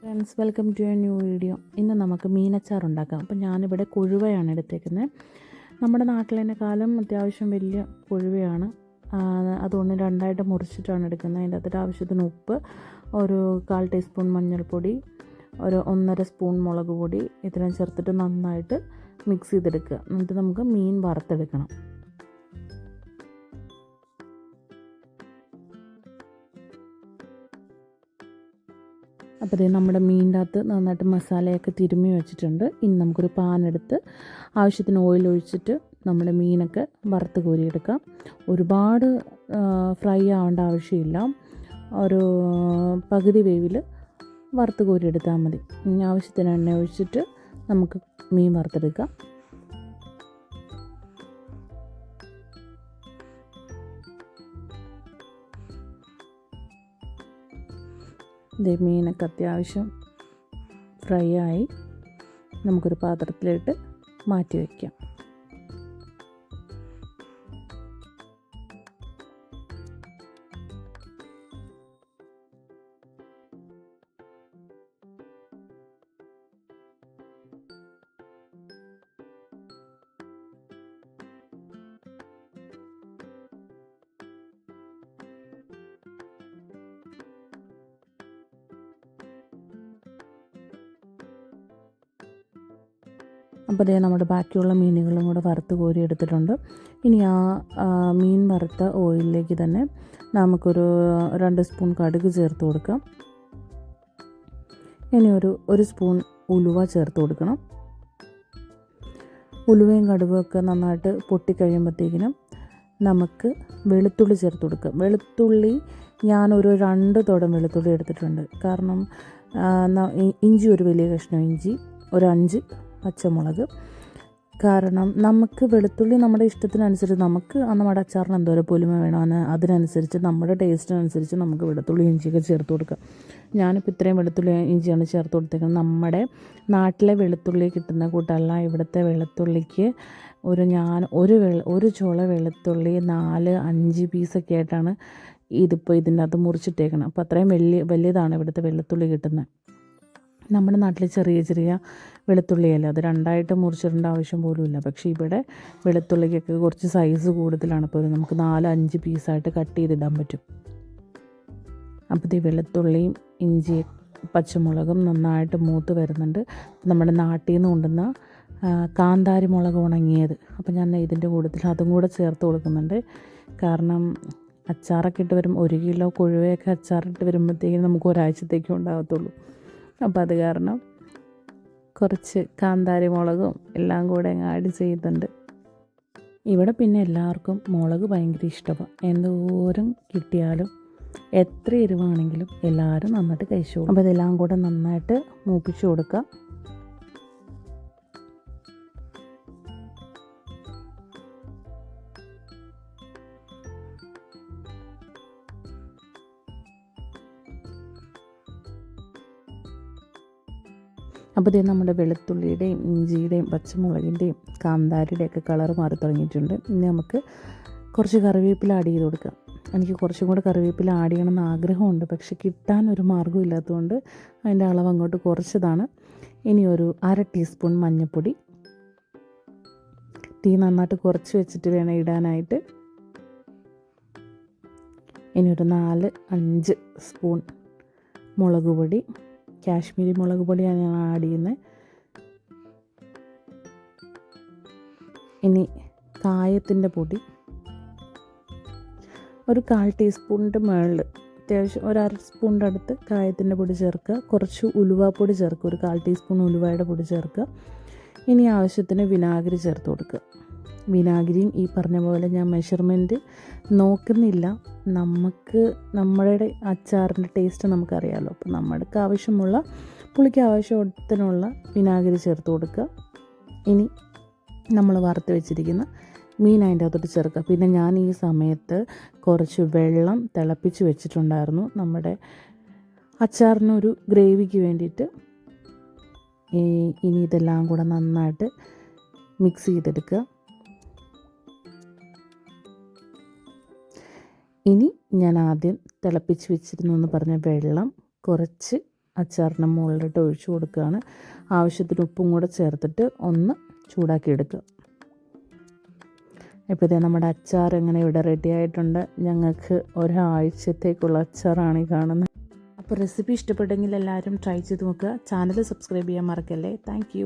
Friends welcome to a new video ഇന്ന് നമുക്ക് മീനച്ചാർ ഉണ്ടാക്കാം. അപ്പം ഞാനിവിടെ കൊഴുവയാണ് എടുത്തേക്കുന്നത്. നമ്മുടെ നാട്ടിലേക്കാളും അത്യാവശ്യം വലിയ കൊഴുവയാണ്. അതുകൊണ്ട് രണ്ടായിട്ട് മുറിച്ചിട്ടാണ് എടുക്കുന്നത്. അതിന്റെ അകത്തിട്ട് ആവശ്യത്തിന് ഉപ്പ് ഒരു കാൽ ടീസ്പൂൺ മഞ്ഞൾപ്പൊടി ഒരു ഒന്നര സ്പൂൺ മുളക് പൊടി ഇത്രയും ചേർത്തിട്ട് നന്നായിട്ട് മിക്സ് ചെയ്തെടുക്കുക. എന്നിട്ട് നമുക്ക് മീൻ വറുത്തെടുക്കണം. അപ്പോൾ നമ്മുടെ മീനിന്റെ അകത്ത് നന്നായിട്ട് മസാലയൊക്കെ തിരുമ്മി വെച്ചിട്ടുണ്ട്. ഇനി നമുക്കൊരു പാനെടുത്ത് ആവശ്യത്തിന് ഓയിൽ ഒഴിച്ചിട്ട് നമ്മുടെ മീനൊക്കെ വറുത്ത് കോരിയെടുക്കാം. ഒരുപാട് ഫ്രൈ ആവേണ്ട ആവശ്യമില്ല. ഒരു പകുതി വേവിൽ വറുത്ത് കോരിയെടുത്താൽ മതി. ആവശ്യത്തിന് എണ്ണ ഒഴിച്ചിട്ട് നമുക്ക് മീൻ വറുത്തെടുക്കാം. ഇത് മീനൊക്കെ അത്യാവശ്യം ഫ്രൈ ആയി നമുക്കൊരു പാത്രത്തിലിട്ട് മാറ്റി വയ്ക്കാം. അപ്പോൾ അതേ നമ്മുടെ ബാക്കിയുള്ള മീനുകളും കൂടെ വറുത്ത് കോരി എടുത്തിട്ടുണ്ട്. ഇനി ആ മീൻ വറുത്ത ഓയിലിലേക്ക് തന്നെ നമുക്കൊരു രണ്ട് സ്പൂൺ കടുക് ചേർത്ത് കൊടുക്കാം. ഇനി ഒരു ഒരു സ്പൂൺ ഉലുവ ചേർത്ത് കൊടുക്കണം. ഉലുവയും കടുവയും ഒക്കെ നന്നായിട്ട് പൊട്ടിക്കഴിയുമ്പോഴത്തേക്കിനും നമുക്ക് വെളുത്തുള്ളി ചേർത്ത് കൊടുക്കാം. വെളുത്തുള്ളി ഞാനൊരു രണ്ട് തോടം വെളുത്തുള്ളി എടുത്തിട്ടുണ്ട്. കാരണം ഇഞ്ചി ഒരു വലിയ കഷ്ണം ഇഞ്ചി ഒരു അഞ്ച് പച്ചമുളക്. കാരണം നമുക്ക് വെളുത്തുള്ളി നമ്മുടെ ഇഷ്ടത്തിനനുസരിച്ച് നമുക്ക് നമ്മുടെ അച്ചാറിന് എന്തോരം പൊലിമ വേണമെന്ന് അതിനനുസരിച്ച് നമ്മുടെ ടേസ്റ്റിനനുസരിച്ച് നമുക്ക് വെളുത്തുള്ളി ഇഞ്ചിയൊക്കെ ചേർത്ത് കൊടുക്കാം. ഞാനിപ്പോൾ ഇത്രയും വെളുത്തുള്ളി ഇഞ്ചിയാണ് ചേർത്ത് കൊടുത്തേക്കുന്നത്. നമ്മുടെ നാട്ടിലെ വെളുത്തുള്ളി കിട്ടുന്ന കൂട്ടല്ല ഇവിടുത്തെ വെളുത്തുള്ളിക്ക് ഒരു ഞാൻ ഒരു വെള ഒരു ചുള വെളുത്തുള്ളി നാല് അഞ്ച് പീസൊക്കെ ആയിട്ടാണ് ഇതിപ്പോൾ ഇതിന്റെ അകത്ത് മുറിച്ചിട്ടേക്കണം. അപ്പോൾ അത്രയും വലിയ വലിയതാണ് ഇവിടുത്തെ വെളുത്തുള്ളി കിട്ടുന്നത്. നമ്മുടെ നാട്ടിൽ ചെറിയ ചെറിയ വെളുത്തുള്ളിയല്ല. അത് രണ്ടായിട്ട് മുറിച്ചിടേണ്ട ആവശ്യം പോലും ഇല്ല പക്ഷേ ഇവിടെ വെളുത്തുള്ളിക്കൊക്കെ കുറച്ച് സൈസ് കൂടുതലാണ്. അപ്പോൾ നമുക്ക് നാല് അഞ്ച് പീസായിട്ട് കട്ട് ചെയ്തിടാൻ പറ്റും. അപ്പോൾ ഈ വെളുത്തുള്ളിയും ഇഞ്ചി പച്ചമുളകും നന്നായിട്ട് മൂത്ത് വരുന്നുണ്ട്. നമ്മുടെ നാട്ടിൽ നിന്ന് കൊണ്ടുവന്ന കാന്താരി മുളക് ഉണങ്ങിയത്. അപ്പോൾ ഞാൻ ഇതിന്റെ കൂട്ടത്തിൽ അതും കൂടെ ചേർത്ത് കൊടുക്കുന്നുണ്ട്. കാരണം അച്ചാറൊക്കെ ഇട്ട് വരും. ഒരു കിലോ കൊഴുവയൊക്കെ അച്ചാറിട്ട് വരുമ്പോഴത്തേക്കും നമുക്ക് ഒരാഴ്ചത്തേക്കും ഉണ്ടാകത്തുള്ളൂ. അപ്പോൾ അത് കാരണം കുറച്ച് കാന്താരി മുളകും എല്ലാം കൂടെ അങ്ങ് ആഡ് ചെയ്യുന്നുണ്ട് ഇവിടെ പിന്നെ എല്ലാവർക്കും മുളക് ഭയങ്കര ഇഷ്ടമാണ് എന്തോരം കിട്ടിയാലും എത്ര എരിവാണെങ്കിലും എല്ലാവരും നന്നായിട്ട് കഴിച്ചോളും. അപ്പോൾ ഇതെല്ലാം കൂടെ നന്നായിട്ട് മൂപ്പിച്ചു കൊടുക്കുക അപ്പോൾ ഇത് നമ്മുടെ വെളുത്തുള്ളിയുടെയും ഇഞ്ചിയുടെയും പച്ചമുളകിന്റെയും കാന്താരിയുടെയും ഒക്കെ കളർ മാറി തുടങ്ങിയിട്ടുണ്ട്. ഇനി നമുക്ക് കുറച്ച് കറിവേപ്പില ആഡ് ചെയ്ത് കൊടുക്കാം. എനിക്ക് കുറച്ചും കൂടെ കറിവേപ്പില ആഡ് ചെയ്യണമെന്ന് ആഗ്രഹമുണ്ട് പക്ഷെ കിട്ടാൻ ഒരു മാർഗം ഇല്ലാത്തതുകൊണ്ട് അതിന്റെ അളവ് അങ്ങോട്ട് കുറച്ചതാണ്. ഇനി ഒരു അര ടീസ്പൂൺ മഞ്ഞൾപ്പൊടി. തീ നന്നായിട്ട് കുറച്ച് വെച്ചിട്ട് വേണം ഇടാനായിട്ട്. ഇനി ഒരു നാല് അഞ്ച് സ്പൂൺ മുളക് പൊടി. കാശ്മീരി മുളക് പൊടിയാണ് ഞാൻ ആഡ് ചെയ്യുന്നത്. ഇനി കായത്തിന്റെ പൊടി. ഒരു കാൽ ടീസ്പൂണിന്റെ മുകളിൽ അത്യാവശ്യം ഒരു അര സ്പൂണിന്റെ അടുത്ത് കായത്തിന്റെ പൊടി ചേർക്കുക. കുറച്ച് ഉലുവാപ്പൊടി ചേർക്കുക. ഒരു കാൽ ടീസ്പൂൺ ഉലുവയുടെ പൊടി ചേർക്കുക. ഇനി ആവശ്യത്തിന് വിനാഗിരി ചേർത്ത് കൊടുക്കുക. വിനാഗിരിയും ഈ പറഞ്ഞ പോലെ ഞാൻ മെഷർമെന്റ് നോക്കുന്നില്ല. നമുക്ക് നമ്മുടെ അച്ചാറിന്റെ ടേസ്റ്റ് നമുക്കറിയാമല്ലോ അപ്പോൾ നമ്മൾക്ക് ആവശ്യമുള്ള പുളിക്ക് ആവശ്യത്തിനുള്ള വിനാഗിരി ചേർത്ത് കൊടുക്കുക. ഇനി നമ്മൾ വറുത്ത് വെച്ചിരിക്കുന്ന മീൻ അതിന്റെ അകത്തോട്ട് ചേർക്കുക. പിന്നെ ഞാൻ ഈ സമയത്ത് കുറച്ച് വെള്ളം തിളപ്പിച്ച് വെച്ചിട്ടുണ്ടായിരുന്നു. നമ്മുടെ അച്ചാറിനൊരു ഗ്രേവിക്ക് വേണ്ടിയിട്ട്. ഇനി ഇതെല്ലാം കൂടെ നന്നായിട്ട് മിക്സ് ചെയ്തെടുക്കുക. ഇനി ഞാൻ ആദ്യം തിളപ്പിച്ച് വെച്ചിരുന്നു എന്ന് പറഞ്ഞ വെള്ളം കുറച്ച് അച്ചാറിന്റെ മുകളിലിട്ട് ഒഴിച്ചു കൊടുക്കുകയാണ്. ആവശ്യത്തിന് ഉപ്പും കൂടെ ചേർത്തിട്ട് ഒന്ന് ചൂടാക്കി എടുക്കുക. ഇപ്പോൾ ഇതേ നമ്മുടെ അച്ചാർ എങ്ങനെ ഇവിടെ റെഡി ആയിട്ടുണ്ട്. ഞങ്ങൾക്ക് ഒരാഴ്ചത്തേക്കുള്ള അച്ചാറാണ് ഈ കാണുന്നത്. അപ്പോൾ റെസിപ്പി ഇഷ്ടപ്പെട്ടെങ്കിൽ എല്ലാവരും ട്രൈ ചെയ്ത് നോക്കുക. ചാനൽ സബ്സ്ക്രൈബ് ചെയ്യാൻ മറക്കല്ലേ? താങ്ക്